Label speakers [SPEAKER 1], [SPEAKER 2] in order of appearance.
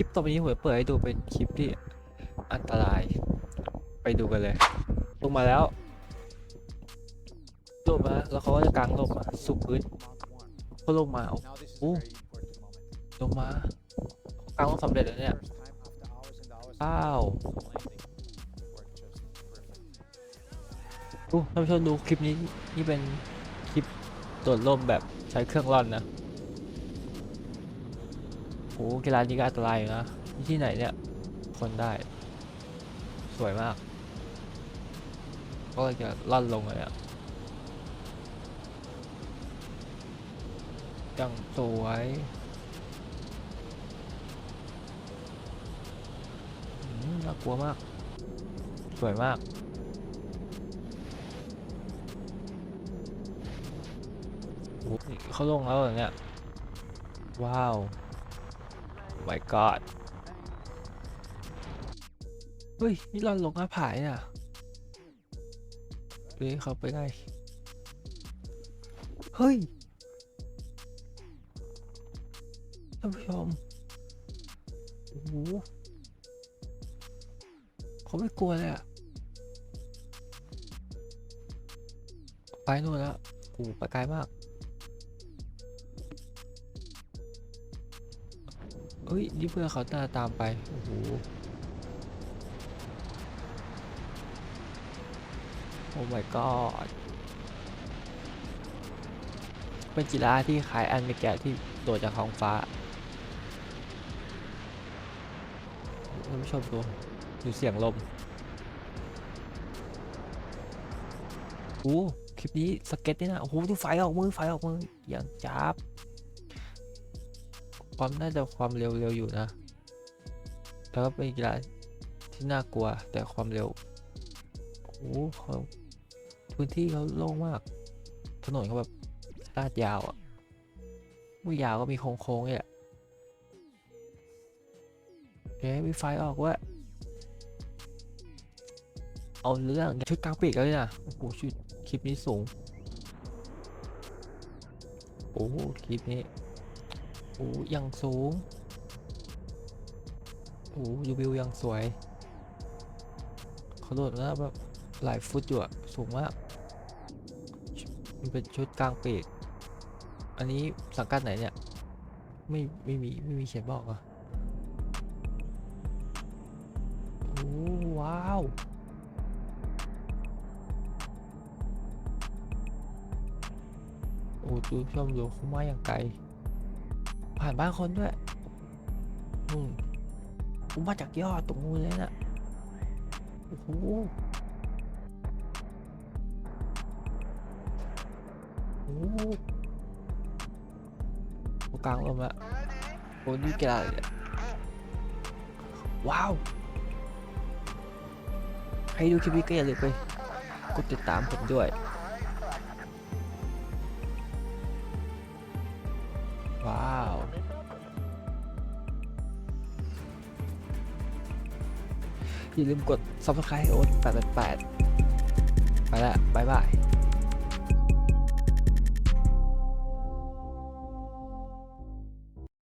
[SPEAKER 1] คลิปต่อไปนี้ผมจะเปิดให้ดูเป็นคลิปที่อันตราย ไปดูกันเลย ลงมาแล้วลงมาแล้วเขาก็จะกางลงมาสุกพื้นเขาลงมาโอ้โหลงมากางลงสำเร็จแล้วเนี่ยว้าวดูท่านผู้ชมดูคลิปนี้นี่เป็นคลิปโดดร่มแบบใช้เครื่องร่อนนะ โอ้กีฬานี้ก็อันตรายอยู่นะที่ไหนเนี่ย คนได้ สวยมาก ก็จะล่อนลงเลยอะยังสวยน่ากลัวมาก สวยมากโอ้โหเขาลงแล้วเหรอเนี่ย ว้าว my god เฮ้ย นี่เราลงหน้าผายน่ะเฮ้ยเขาไปไงเฮ้ย ท่านผู้ชม โอ้โหเขาไม่กลัวเลยอะไปนู่นแล้ว โอ้โหไปไกลมาก เฮ้ยนี่เพื่อนเขาตาตามไป โอ้โห โอ้ my god เป็นกีฬาที่คล้ายอันเมแกะที่โดดจากท้องฟ้าท่านผู้ชมดูดูเสียงลมโอ้คลิปนี้สเก็ตนี่นะ โอ้โหดูไฟออกมือไฟออกมืออย่างจับ ความน่าจะความเร็วเร็วอยู่นะแล้วก็เป็นกีฬาที่น่ากลัวแต่ความเร็ว โอ้โหเขาพื้นที่เขาโล่งมาก ถนนเขาแบบลาดยาวอะไม่ยาวก็มีโค้งๆเนี่ยเอ๊มีไฟออกเว่าเอาเรื่องชุดกลางปีกแล้วเนี่ยนะโอ้โหชุดคลิปนี้สูง โอ้โหคลิปนี้ โอ้ยังสูงโอ้ยูวิวยังสวยเขาโดดแล้วแบบหลายฟุตอยู่อะสูงมากมันเป็นชุดกลางปีกอันนี้สังกัดไหนเนี่ย ไม่ไม่มีไม่มีเขียนบอกอะโอ้ว้าวโอ้ดูชมดูเขามาอย่างไกล ผ่านบ้านคนด้วยนู่นผมมาจากยอดตรงนู้นเลยน่ะโอ้โหโอ้โหโอ้กลางลมละโอ้นี่กีฬาอะไรเนี่ยว้าวใครดูคลิปนี้ก็อย่าลืมไปกดติดตามผมด้วย ว้าว อย่าลืมกด subscribe โอ๊ต888 ไปละบายบาย